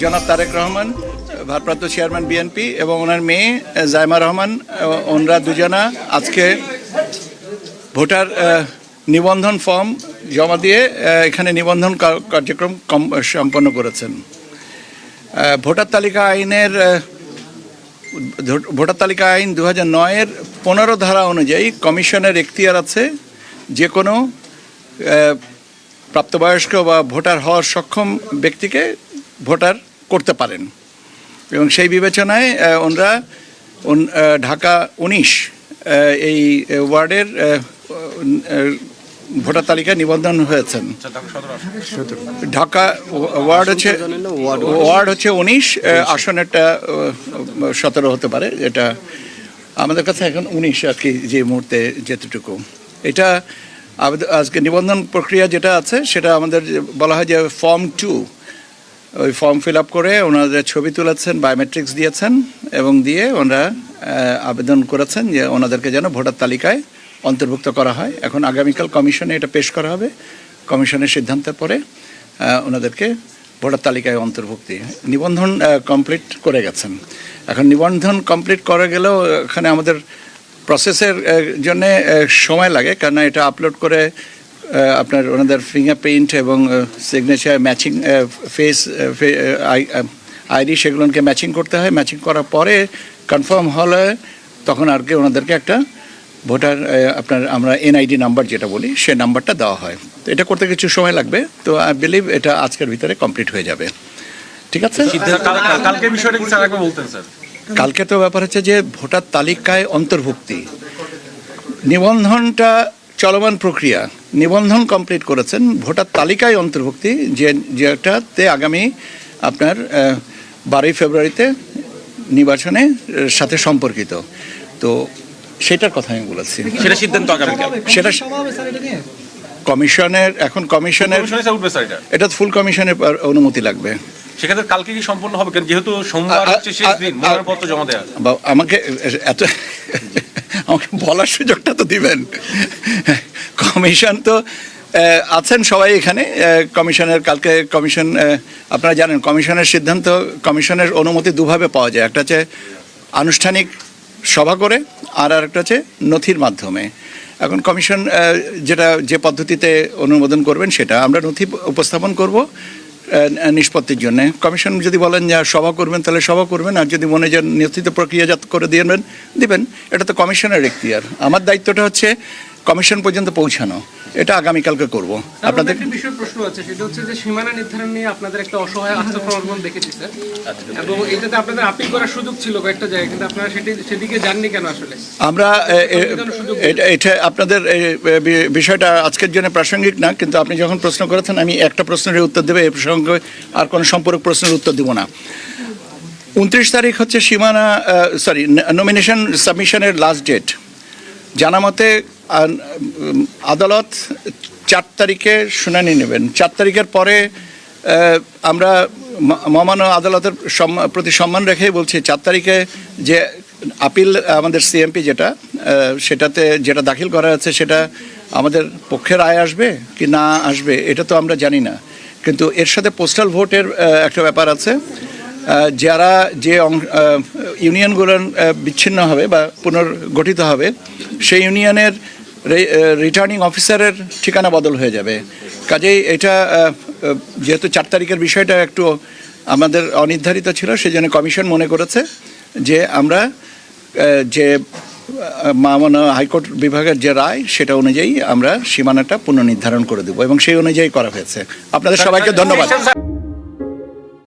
জনাব তারেক রহমান, ভারপ্রাপ্ত chairman BNP এবং ওনার মেয়ে, জায়মা রহমান, ওনরা দুজনা আজকে ভোটার নিবন্ধন ফর্ম জমা দিয়ে এখানে নিবন্ধন কার্যক্রম সম্পন্ন করেছেন। ভোটার তালিকা আইনের ভোটার তালিকা আইন দু হাজার নয়ের পনেরো ধারা অনুযায়ী কমিশনের এখতিয়ার আছে যে কোনো প্রাপ্তবয়স্ক বা ভোটার হওয়ার সক্ষম ব্যক্তিকে ভোটার করতে পারেন। এবং সেই বিবেচনায় ওনরা ঢাকা উনিশ এই ওয়ার্ডের ভোটার তালিকায় নিবন্ধন হয়েছেন। ঢাকা ওয়ার্ড হচ্ছে ওয়ার্ড হচ্ছে উনিশ আসনেরটা সতেরো হতে পারে এটা আমাদের কাছে এখন উনিশ আর কি যে মুহূর্তে যেতটুকু। এটা আজকে নিবন্ধন প্রক্রিয়া যেটা আছে সেটা আমাদের বলা হয় যে ফর্ম টু ওই ফর্ম ফিল আপ করে ওনাদের ছবি তুলেছেন বায়োমেট্রিক্স দিয়েছেন এবং দিয়ে ওনারা আবেদন করেছেন যে ওনাদেরকে যেন ভোটার তালিকায় অন্তর্ভুক্ত করা হয়। এখন আগামীকাল কমিশনে এটা পেশ করা হবে। কমিশনের সিদ্ধান্তের পরে ওনাদেরকে ভোটার তালিকায় অন্তর্ভুক্তি, নিবন্ধন কমপ্লিট করে গেছেন। এখন নিবন্ধন কমপ্লিট করে গেলেও এখানে আমাদের প্রসেসের জন্যে সময় লাগে কারণ এটা আপলোড করে আপনার ওনাদের ফিঙ্গারপ্রিন্ট এবং সিগনেচার ম্যাচিং ফেস আইডি সেগুলোকে ম্যাচিং করতে হয়। ম্যাচিং করার পরে কনফার্ম হলে তখন আর কি ওনাদেরকে একটা ভোটার আপনার আমরা এনআইডি নাম্বার যেটা বলি সে নাম্বারটা দেওয়া হয়। তো এটা করতে কিছু সময় লাগবে। তো আই বিলিভ এটা আজকের ভিতরে কমপ্লিট হয়ে যাবে। ঠিক আছে? কালকে বিষয়টা কি স্যার বলতেন স্যার? কালকে তো ব্যাপার হচ্ছে যে ভোটার তালিকায় অন্তর্ভুক্তি। নিবন্ধনটা চলমান প্রক্রিয়া। নিবন্ধন কমপ্লিট করেছেন ভোটার তালিকায় অন্তর্ভুক্তি যে যেটাতে আগামী আপনার বারোই ফেব্রুয়ারিতে নির্বাচনে সাথে সম্পর্কিত। তো সেটার কথা আমি বলেছি। সেটা সিদ্ধান্ত সেটা কমিশনের এখন কমিশনের এটা? এটা ফুল কমিশনের অনুমতি লাগবে। সেক্ষেত্রে কালকে কি সম্পূর্ণ হবে? কারণ যেহেতু সোমবার হচ্ছে শেষ দিন মনোনয়নপত্র জমা দেওয়া আমাকে এত আমাকে বলার সুযোগটা তো দিবেন। কমিশন তো আছেন সবাই এখানে কমিশনের, কালকে কমিশন আপনারা জানেন কমিশনের সিদ্ধান্ত, কমিশনের অনুমতি দুভাবে পাওয়া যায়। একটা হচ্ছে আনুষ্ঠানিক সভা করে, আর আরেকটা হচ্ছে নথির মাধ্যমে। এখন কমিশন যেটা, যে পদ্ধতিতে অনুমোদন করবেন সেটা আমরা নথি উপস্থাপন করব নিষ্পত্তির জন্য। কমিশন যদি বলেন যে সভা করবেন, তাহলে সভা করবেন, আর যদি মনে যান নিয়ন্ত্রিত প্রক্রিয়াজাত করে দিবেন দিবেন। এটা তো কমিশনের এখতিয়ার। আমার দায়িত্বটা হচ্ছে কমিশন পর্যন্ত পৌঁছানো এটা আগামীকালকে করব। আপনাদের একটা বিষয় প্রশ্ন আছে সেটা হচ্ছে যে সীমানা নির্ধারণ নিয়ে আপনাদের একটা অসহায় আত্মসমর্পণ দেখেছি স্যার। এবং এটাতে আপনাদের আপিল করার সুযোগ ছিল কয়েকটা জায়গায় কিন্তু আপনারা সেটি সেদিকে যাননি কেন আসলে? আমরা এটা- এটা আপনাদের বিষয়টা আজকের জন্য প্রাসঙ্গিক না কিন্তু আপনি যখন প্রশ্ন করেছেন আমি একটা প্রশ্নের উত্তর দেবে এই প্রসঙ্গে আর কোনো সম্পর্ক প্রশ্নের উত্তর দিব না। উনত্রিশ তারিখ হচ্ছে সীমানা সরি নমিনেশন সাবমিশনের লাস্ট ডেট জানা মতে আদালত চার তারিখে শুনানি নেবেন। চার তারিখের পরে আমরা মহামান্য আদালতের প্রতি সম্মান রেখেই বলছি, চার তারিখে যে আপিল আমাদের সিএমপি যেটা সেটাতে যেটা দাখিল করা আছে সেটা আমাদের পক্ষের আয় আসবে কি না আসবে, এটা তো আমরা জানি না। কিন্তু এর সাথে পোস্টাল ভোটের একটা ব্যাপার আছে। যারা যে ইউনিয়নগুলো বিচ্ছিন্ন হবে বা পুনর্গঠিত হবে সেই ইউনিয়নের রিটার্নিং অফিসারের ঠিকানা বদল হয়ে যাবে। কাজেই এটা যেহেতু চার তারিখের বিষয়টা একটু আমাদের অনির্ধারিত ছিল সেই জন্য কমিশন মনে করেছে যে আমরা যে মামনা হাইকোর্ট বিভাগের যে রায় সেটা অনুযায়ী আমরা সীমানাটা পুনর্নির্ধারণ করে দেবো এবং সেই অনুযায়ী করা হয়েছে। আপনাদের সবাইকে ধন্যবাদ।